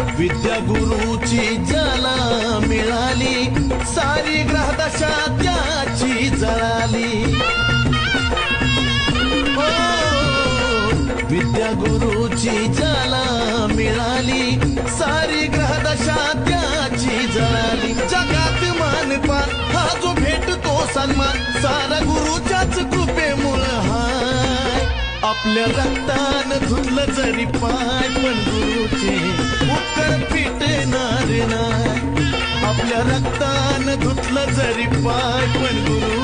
विद्यागुरूची जना मिळाली. सारी ग्रहदशा त्याची जळाली हो, विद्यागुरूची जना मिळाली. सारी ग्रहदशा त्याची जळाली. जगात मानपान हा जो भेटतो सन्मान सारा गुरुच्याच कृपेमुळ हाय. आपल्या रक्तान धुतलं जरी पाय पण गुरुचे आपल्या रक्तान धुतलं जरी पाय पण गुरु